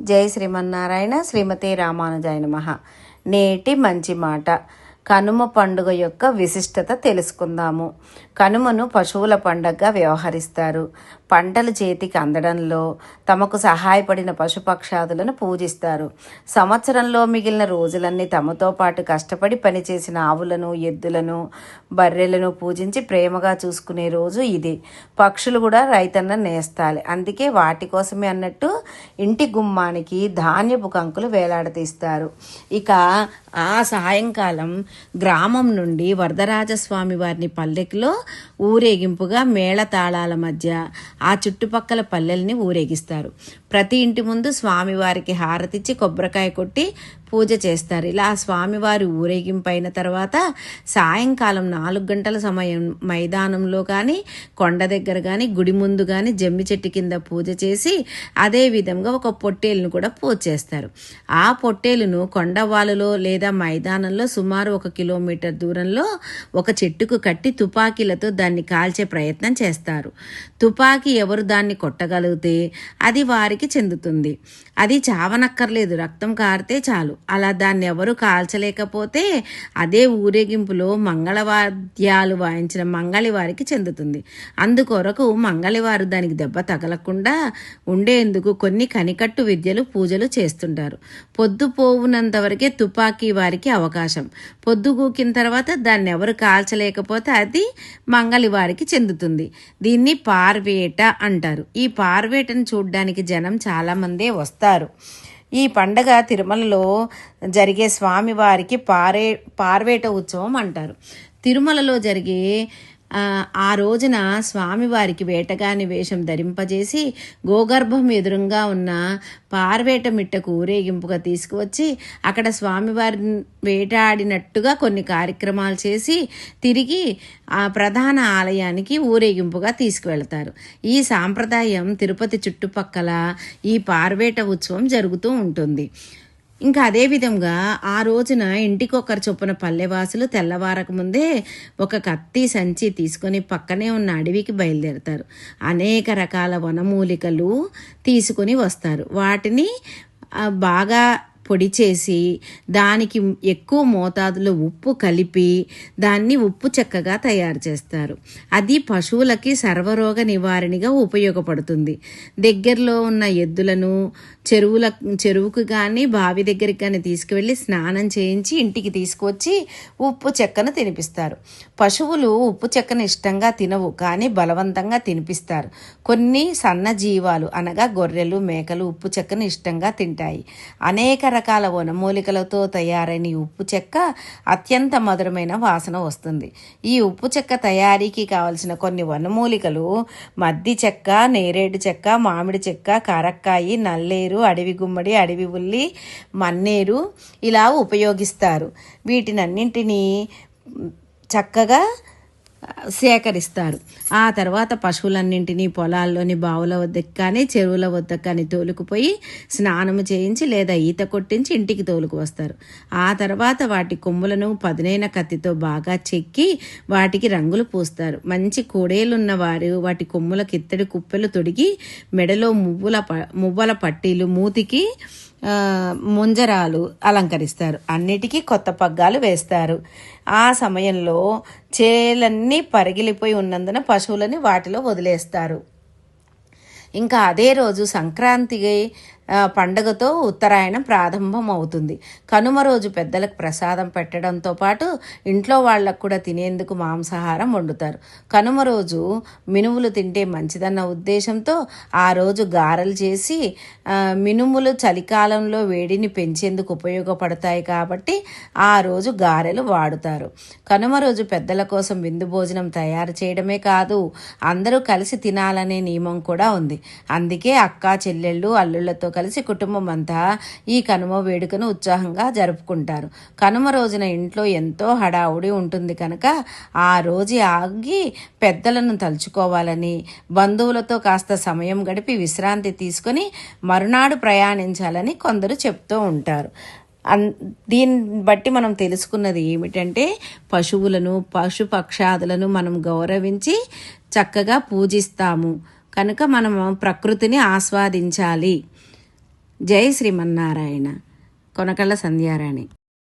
జై శ్రీమన్నారాయణ శ్రీమతి రామానుజాయ మహా నేటి మంచి మాట. కనుమ పండుగ యొక్క విశిష్టత తెలుసుకుందాము. కనుమను పశువుల పండగగా వ్యవహరిస్తారు. పంటలు చేతికి అందడంలో తమకు సహాయపడిన పశుపక్షాదులను పూజిస్తారు. సంవత్సరంలో మిగిలిన రోజులన్నీ తమతో పాటు కష్టపడి పనిచేసిన ఆవులను ఎద్దులను బర్రెలను పూజించి ప్రేమగా చూసుకునే రోజు ఇది. పక్షులు కూడా రైతన్న నేస్తాలి. అందుకే వాటి కోసమే అన్నట్టు ఇంటి గుమ్మానికి ధాన్యపు కంకులు వేలాడదీస్తారు ఇక ఆ సాయంకాలం గ్రామం నుండి వరదరాజస్వామి వారిని పల్లెకిలో ఊరేగింపుగా మేళతాళాల మధ్య ఆ చుట్టుపక్కల పల్లెల్ని ఊరేగిస్తారు. ప్రతి ఇంటి ముందు స్వామివారికి హారతిచ్చి కొబ్బరికాయ కొట్టి పూజ చేస్తారు. ఇలా స్వామివారి ఊరేగింపు అయిన తర్వాత సాయంకాలం నాలుగు గంటల సమయం మైదానంలో కానీ కొండ దగ్గర కానీ గుడి ముందు కానీ జమ్మి చెట్టు కింద పూజ చేసి అదే విధంగా ఒక పొట్టేలును కూడా పూజ చేస్తారు. ఆ పొట్టేలును కొండవాలులో లేదా మైదానంలో సుమారు ఒక కిలోమీటర్ దూరంలో ఒక చెట్టుకు కట్టి తుపాకీలతో దాన్ని కాల్చే ప్రయత్నం చేస్తారు. తుపాకీ ఎవరు దాన్ని కొట్టగలిగితే అది వారికి చెందుతుంది. అది చావనక్కర్లేదు. రక్తం కారితే చాలు. అలా దాన్ని ఎవరు కాల్చలేకపోతే అదే ఊరేగింపులో మంగళవాద్యాలు వాయించిన మంగళి వారికి చెందుతుంది. అందుకొరకు మంగళివారు దానికి దెబ్బ తగలకుండా ఉండేందుకు కొన్ని కనికట్టు విద్యలు పూజలు చేస్తుంటారు. పొద్దు పోవునంత వరకే తుపాకీ వారికి అవకాశం. పొద్దుగూకిన తర్వాత దాన్ని ఎవరు కాల్చలేకపోతే అది మంగళివారికి చెందుతుంది. దీన్ని పార్వేట అంటారు. ఈ పార్వేటను చూడ్డానికి జనం చాలామందే వస్తారు. ఈ పండగ తిరుమలలో జరిగే స్వామివారికి పారే పార్వేట ఉత్సవం అంటారు. తిరుమలలో జరిగే ఆ, రోజున స్వామివారికి వేటగాని వేషం ధరింపజేసి గోగర్భం ఎదురుగా ఉన్న పార్వేట మిట్టకు ఊరేగింపుగా తీసుకువచ్చి అక్కడ స్వామివారి వేటాడినట్టుగా కొన్ని కార్యక్రమాలు చేసి తిరిగి ఆ ప్రధాన ఆలయానికి ఊరేగింపుగా తీసుకువెళ్తారు. ఈ సాంప్రదాయం తిరుపతి చుట్టుపక్కల ఈ పార్వేట ఉత్సవం జరుగుతూ ఉంటుంది. ఇంకా అదే విధంగా ఆ రోజున ఇంటికొకరు చొప్పున పల్లెవాసులు తెల్లవారక ముందే ఒక కత్తి సంచి తీసుకొని పక్కనే ఉన్న అడవికి బయలుదేరతారు. అనేక రకాల వనమూలికలు తీసుకొని వస్తారు. వాటిని బాగా పొడి చేసి దానికి ఎక్కువ మోతాదులో ఉప్పు కలిపి దాన్ని ఉప్పు చెక్కగా తయారు చేస్తారు. అది పశువులకి సర్వరోగ నివారణగా ఉపయోగపడుతుంది. దగ్గరలో ఉన్న ఎద్దులను చెరువుల చెరువుకు కానీ బావి దగ్గరికి కానీ తీసుకువెళ్ళి స్నానం చేయించి ఇంటికి తీసుకొచ్చి ఉప్పు చెక్కను తినిపిస్తారు. పశువులు ఉప్పు చెక్కను ఇష్టంగా తినవు కానీ బలవంతంగా తినిపిస్తారు. కొన్ని సన్న జీవాలు అనగా గొర్రెలు మేకలు ఉప్పు చెక్కను ఇష్టంగా తింటాయి. అనేక రకాల వనమూలికలతో తయారైన ఈ ఉప్పు చెక్క అత్యంత మధురమైన వాసన వస్తుంది. ఈ ఉప్పు చెక్క తయారీకి కావలసిన కొన్ని వనమూలికలు మద్ది చెక్క నేరేడు చెక్క మామిడి చెక్క కారక్కాయి నల్లేరు అడవి గుమ్మడి అడవి ఉల్లి మన్నేరు ఇలా ఉపయోగిస్తారు. వీటినన్నింటినీ చక్కగా సేకరిస్తారు ఆ తర్వాత పశువులన్నింటినీ పొలాల్లోని బావుల వద్దకు కానీ చెరువుల వద్దకు కానీ తోలుకుపోయి స్నానము చేయించి లేదా ఈత కొట్టించి ఇంటికి తోలుకు వస్తారు ఆ తర్వాత వాటి కొమ్ములను పదునైన కత్తితో బాగా చెక్కి వాటికి రంగులు పూస్తారు. మంచి కోడేలున్న వారు వాటి కొమ్ములకు ఇత్తడి కుప్పెలు తొడిగి మెడలో మువ్వుల ప మువ్వల పట్టీలు మూతికి ముంజరాలు అలంకరిస్తారు. అన్నిటికీ కొత్త పగ్గాలు వేస్తారు. ఆ సమయంలో చేలన్నీ పరిగిలిపోయి ఉన్నందున పశువులని వాటిలో వదిలేస్తారు. ఇంకా అదే రోజు సంక్రాంతి పండగతో ఉత్తరాయణం ప్రారంభం అవుతుంది కనుమ రోజు పెద్దలకు ప్రసాదం పెట్టడంతో పాటు ఇంట్లో వాళ్ళకు కూడా తినేందుకు మాంసాహారం వండుతారు. కనుమ రోజు మినుములు తింటే మంచిదన్న ఉద్దేశంతో ఆ రోజు గారెలు చేసి మినుములు చలికాలంలో వేడిని పెంచేందుకు ఉపయోగపడతాయి కాబట్టి ఆ రోజు గారెలు వాడుతారు. కనుమ రోజు పెద్దల కోసం విందు భోజనం తయారు చేయడమే కాదు అందరూ కలిసి తినాలనే నియమం కూడా ఉంది. అందుకే అక్క చెల్లెళ్ళు అల్లుళ్ళతో కలిసి కుటుంబం అంతా ఈ కనుమ వేడుకను ఉత్సాహంగా జరుపుకుంటారు. కనుమ రోజున ఇంట్లో ఎంతో హడావుడి ఉంటుంది కనుక ఆ రోజు ఆగి పెద్దలను తలుచుకోవాలని బంధువులతో కాస్త సమయం గడిపి విశ్రాంతి తీసుకొని మరునాడు ప్రయాణించాలని కొందరు చెప్తూ ఉంటారు. అన్ దీన్ని బట్టి మనం తెలుసుకున్నది ఏమిటంటే పశువులను పశు పక్షాదులను మనం గౌరవించి చక్కగా పూజిస్తాము. కనుక మనం ప్రకృతిని ఆస్వాదించాలి. జై శ్రీమన్నారాయణ. కొనకళ్ళ సంధ్యారాణి.